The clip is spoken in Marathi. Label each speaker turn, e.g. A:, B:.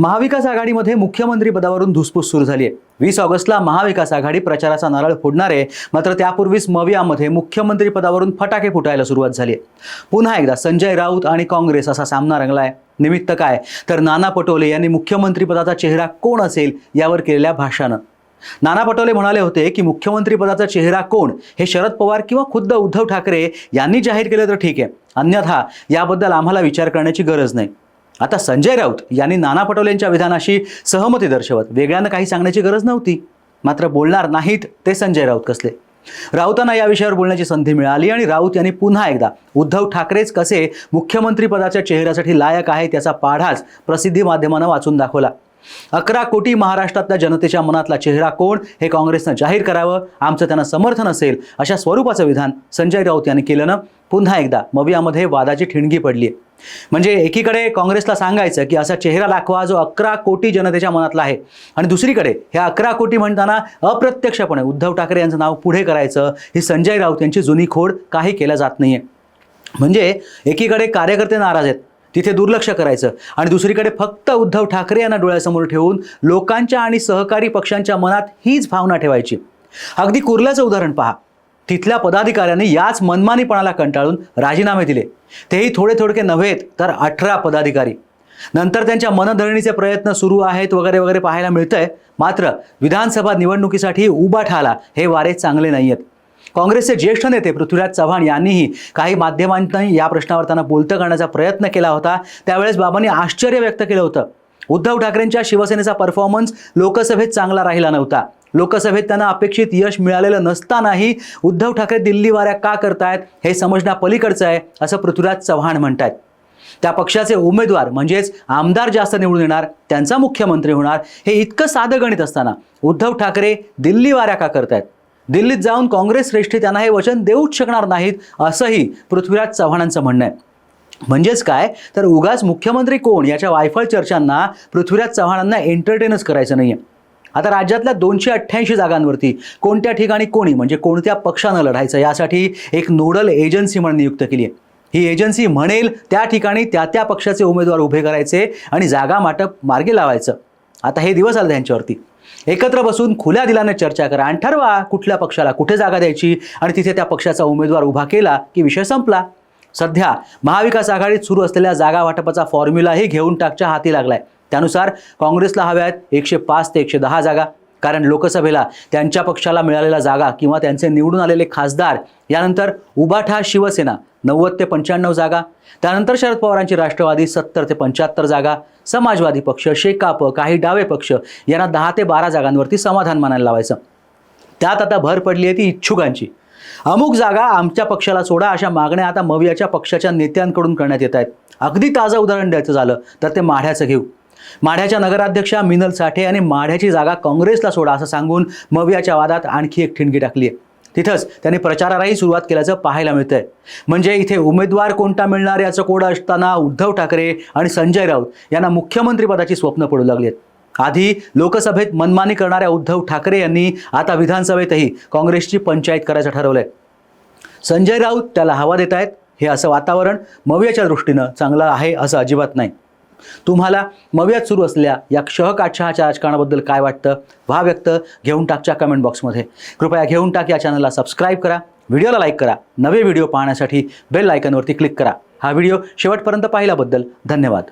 A: महाविकास आघाडीमध्ये मुख्यमंत्री पदावरून धुसफूस सुरू झाली आहे. वीस ऑगस्टला महाविकास आघाडी प्रचाराचा नारळ फोडणार आहे मात्र त्यापूर्वीच मवियामध्ये मुख्यमंत्री पदावरून फटाके फुटायला सुरुवात झाली आहे. पुन्हा एकदा संजय राऊत आणि काँग्रेस असा सामना रंगलाय. निमित्त काय? तर नाना पटोले यांनी मुख्यमंत्रीपदाचा चेहरा कोण असेल यावर केलेल्या भाषणानं. नाना पटोले म्हणाले होते की मुख्यमंत्रीपदाचा चेहरा कोण? हे शरद पवार किंवा खुद्द उद्धव ठाकरे यांनी जाहीर केलं तर ठीक आहे. अन्यथा याबद्दल आम्हाला विचार करण्याची गरज नाही. आता संजय राऊत यांनी नाना पटोलेंच्या विधानाशी सहमती दर्शवत वेगळ्यानं काही सांगण्याची गरज नव्हती. मात्र बोलणार नाहीत ते संजय राऊत कसले. राऊतांना या विषयावर बोलण्याची संधी मिळाली आणि राऊत यांनी पुन्हा एकदा उद्धव ठाकरेच कसे मुख्यमंत्रीपदाच्या चेहऱ्यासाठी लायक आहेत याचा पाढाच प्रसिद्धी माध्यमानं वाचून दाखवला. अकरा कोटी महाराष्ट्रातल्या जनतेच्या मनातला चेहरा कोण हे काँग्रेसनं जाहीर करावं आमचं त्यांना समर्थन असेल अशा स्वरूपाचं विधान संजय राऊत यांनी केलं ना पुन्हा एकदा मवियामध्ये वादाची ठिणगी पडली आहे. म्हणजे एकीकडे काँग्रेसला सांगायचं की असा चेहरा दाखवा जो अकरा कोटी जनतेच्या मनातला आहे. आणि दुसरीकडे ह्या अकरा कोटी म्हणताना अप्रत्यक्षपणे उद्धव ठाकरे यांचं नाव पुढे करायचं ही संजय राऊत यांची जुनी खोड काही केल्या जात नाहीये. म्हणजे एकीकडे कार्यकर्ते नाराज आहेत तिथे दुर्लक्ष करायचं. आणि दुसरीकडे फक्त उद्धव ठाकरे यांना डोळ्यासमोर ठेवून लोकांच्या आणि सहकारी पक्षांच्या मनात हीच भावना ठेवायची. अगदी कुर्ल्याचं उदाहरण पहा. तिथल्या पदाधिकाऱ्यांनी याच मनमानीपणाला कंटाळून राजीनामे दिले. तेही थोडे थोडके नव्हेत तर अठरा पदाधिकारी. नंतर त्यांच्या मनधरणीचे प्रयत्न सुरू आहेत वगैरे वगैरे पाहायला मिळतंय. मात्र विधानसभा निवडणुकीसाठी उभा ठाला हे वारे चांगले नाही आहेत काँग्रेसचे ज्येष्ठ नेते पृथ्वीराज चव्हाण यांनीही काही माध्यमांनी या प्रश्नावर त्यांना बोलतं करण्याचा प्रयत्न केला होता. त्यावेळेस बाबांनी आश्चर्य व्यक्त केलं होतं. उद्धव ठाकरेंच्या शिवसेनेचा परफॉर्मन्स लोकसभेत चांगला राहिला नव्हता. लोकसभेत त्यांना अपेक्षित यश मिळालेलं नसतानाही उद्धव ठाकरे दिल्ली वाऱ्या का करतायत हे समजण्या पलीकडचं आहे असं पृथ्वीराज चव्हाण म्हणतायत. त्या पक्षाचे उमेदवार म्हणजेच आमदार जास्त निवडून येणार त्यांचा मुख्यमंत्री होणार हे इतकं साधं गणित असताना उद्धव ठाकरे दिल्ली वाऱ्या का करतायत? दिल्लीत जाऊन काँग्रेस श्रेष्ठी त्यांना हे वचन देऊच शकणार नाहीत असंही पृथ्वीराज चव्हाणांचं म्हणणं आहे. म्हणजेच काय? तर उगाच मुख्यमंत्री कोण? याच्या वायफळ चर्चांना पृथ्वीराज चव्हाणांना एंटरटेनच करायचं नाही आहे आता राज्यातल्या दोनशे अठ्ठ्याऐंशी जागांवरती कोणत्या ठिकाणी कोणी म्हणजे कोणत्या पक्षानं लढायचं यासाठी एक नोडल एजन्सी म्हणून नियुक्त केली आहे. ही एजन्सी म्हणेल त्या ठिकाणी त्या त्या पक्षाचे उमेदवार उभे करायचे आणि जागा माटप मार्गी लावायचं. आता हे दिवस आले त्यांच्यावरती. एकत्र बसून खुल्या दिलाने चर्चा करा आणि ठरवा कुठल्या पक्षाला कुठे जागा द्यायची आणि तिथे त्या पक्षाचा उमेदवार उभा केला की विषय संपला. सध्या महाविकास आघाडीत सुरू असलेल्या जागा वाटपाचा फॉर्म्युलाही घेऊन टाकच्या हाती लागलाय. त्यानुसार काँग्रेसला हव्या आहेत एकशे पाच ते एकशे दहा जागा. कारण लोकसभेला त्यांच्या पक्षाला मिळालेल्या जागा किंवा त्यांचे निवडून आलेले खासदार यानंतर उबाठा शिवसेना नव्वद ते पंच्याण्णव जागा. त्यानंतर शरद पवारांची राष्ट्रवादी सत्तर ते पंच्याहत्तर जागा. समाजवादी पक्ष शेकाप काही डावे पक्ष यांना दहा ते बारा जागांवरती समाधान मानायला लावायचं. त्यात आता भर पडली आहे ती इच्छुकांची. अमुक जागा आमच्या पक्षाला सोडा अशा मागण्या आता मवियाच्या पक्षाच्या नेत्यांकडून करण्यात येत आहेत. अगदी ताजं उदाहरण द्यायचं झालं तर ते माढ्याचं घेऊ. माढ्याच्या नगराध्यक्षा मिनल साठे यांनी माढ्याची जागा काँग्रेसला सोडा असं सांगून मवियाच्या वादात आणखी एक ठिणगी टाकली आहे. तिथंच त्यांनी प्रचारालाही सुरुवात केल्याचं पाहायला मिळतंय. म्हणजे इथे उमेदवार कोणता मिळणार याचं कोड असताना उद्धव ठाकरे आणि संजय राऊत यांना मुख्यमंत्रीपदाची स्वप्न पडू लागली आहेत आधी लोकसभेत मनमानी करणाऱ्या उद्धव ठाकरे यांनी आता विधानसभेतही काँग्रेसची पंचायत करायचं ठरवलंय. संजय राऊत त्याला हवा देत आहेत हे असं वातावरण मवियाच्या दृष्टीनं चांगलं आहे असं अजिबात नाही. तुम्हाला मव्यात सुरू असलेल्या या क्षहकाठशहाच्या राजकारणाबद्दल काय वाटतं? व्हा व्यक्त. घेऊन टाकच्या कमेंट बॉक्समध्ये कृपया घेऊन टाक या चॅनलला सबस्क्राईब करा. व्हिडिओला लाईक करा. नवे व्हिडिओ पाहण्यासाठी बेल आयकनवरती क्लिक करा. हा व्हिडिओ शेवटपर्यंत पाहिल्याबद्दल धन्यवाद.